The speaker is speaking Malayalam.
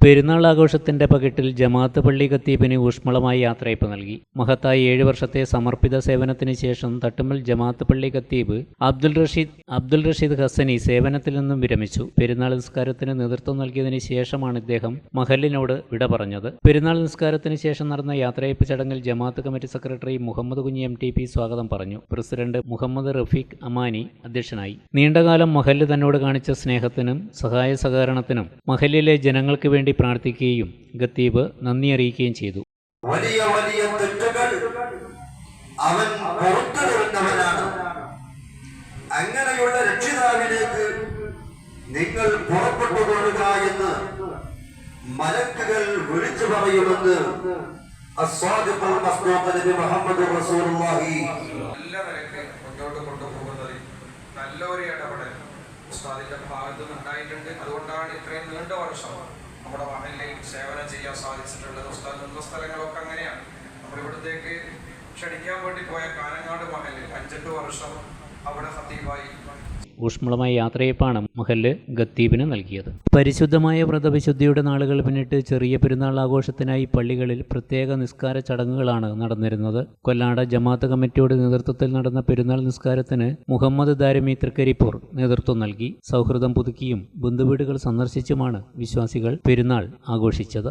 പെരുന്നാൾ ആഘോഷത്തിന്റെ പകിട്ടിൽ ജമാഅത്ത് പള്ളി ഖത്തീബിന് ഊഷ്മളമായി യാത്രയപ്പ് നൽകി. മഹത്തായി ഏഴു വർഷത്തെ സമർപ്പിത സേവനത്തിന് ശേഷം തട്ടുമ്മൽ ജമാഅത്ത് പള്ളി ഖത്തീബ് അബ്ദുൽ റഷീദ് അബ്ദുൽ റഷീദ് ഹസനി സേവനത്തിൽ നിന്നും വിരമിച്ചു. പെരുന്നാൾ നിസ്കാരത്തിന് നേതൃത്വം നൽകിയതിന് ശേഷമാണ് ഇദ്ദേഹം മഹലിനോട് വിട പറഞ്ഞത്. പെരുന്നാൾ നിസ്കാരത്തിന് ശേഷം നടന്ന യാത്രയപ്പ് ചടങ്ങിൽ ജമാഅത്ത് committee secretary Muhammad Kunhi M T P സ്വാഗതം പറഞ്ഞു. പ്രസിഡന്റ് മുഹമ്മദ് റഫീഖ് അമാനി അധ്യക്ഷനായി. നീണ്ടകാലം മഹൽ തന്നോട് കാണിച്ച സ്നേഹത്തിനും സഹായ സഹകരണത്തിനും മഹലിലെ ജനങ്ങൾക്ക് വേണ്ടി പ്രാർത്ഥിക്കുകയും ഖത്തീബ് നന്ദി അറിയിക്കുകയും ചെയ്തു. വലിയ വലിയ തെറ്റുകൾ അവൻ പുറത്തു വരുന്നവനാണ്. അങ്ങനെയുള്ള രക്ഷിതാവിലേക്ക് നിങ്ങൾ പുറപ്പെട്ടു കൊള്ളുക എന്ന് മലക്കുകൾ വിളിച്ചു പറയുമെന്ന് അസ്വാദിഖുൽ മസ്ദൂഖ് മുഹമ്മദ് റസൂലുള്ളാഹി നല്ല നിലയ്ക്ക് മുന്നോട്ട് കൊണ്ടുപോകുന്നതിൽ നല്ല ഒരു ഇടപെടൽ ഉസ്താദിന്റെ ഭാഗത്ത് നിന്നുണ്ടായിട്ടുണ്ട് അതുകൊണ്ടാണ് ഇത്രയും നീണ്ട വർഷം നമ്മുടെ മഹലിൽ സേവനം ചെയ്യാൻ സാധിച്ചിട്ടുള്ളത്. നിന്ന സ്ഥലങ്ങളൊക്കെ അങ്ങനെയാണ്. നമ്മൾ ഇവിടത്തേക്ക് ക്ഷണിക്കാൻ വേണ്ടി പോയ കാനങ്ങാട് മഹലിൽ അഞ്ചെട്ട് വർഷം അവിടെ ഹത്തീബായി ഊഷ്മളമായ യാത്രയപ്പാണ് മഹല്ല് ഖത്തീബിന് നൽകിയത്. പരിശുദ്ധമായ വ്രതവിശുദ്ധിയുടെ നാളുകൾ പിന്നിട്ട് ചെറിയ പെരുന്നാൾ ആഘോഷത്തിനായി പള്ളികളിൽ പ്രത്യേക നിസ്കാര ചടങ്ങുകളാണ് നടന്നിരുന്നത്. കൊല്ലാട ജമാഅത്ത് കമ്മിറ്റിയുടെ നേതൃത്വത്തിൽ നടന്ന പെരുന്നാൾ നിസ്കാരത്തിന് മുഹമ്മദ് ദാരമി തൃക്കരിപ്പൂർ നേതൃത്വം നൽകി. സൗഹൃദം പുതുക്കിയും ബന്ധുവീടുകൾ സന്ദർശിച്ചുമാണ് വിശ്വാസികൾ പെരുന്നാൾ ആഘോഷിച്ചത്.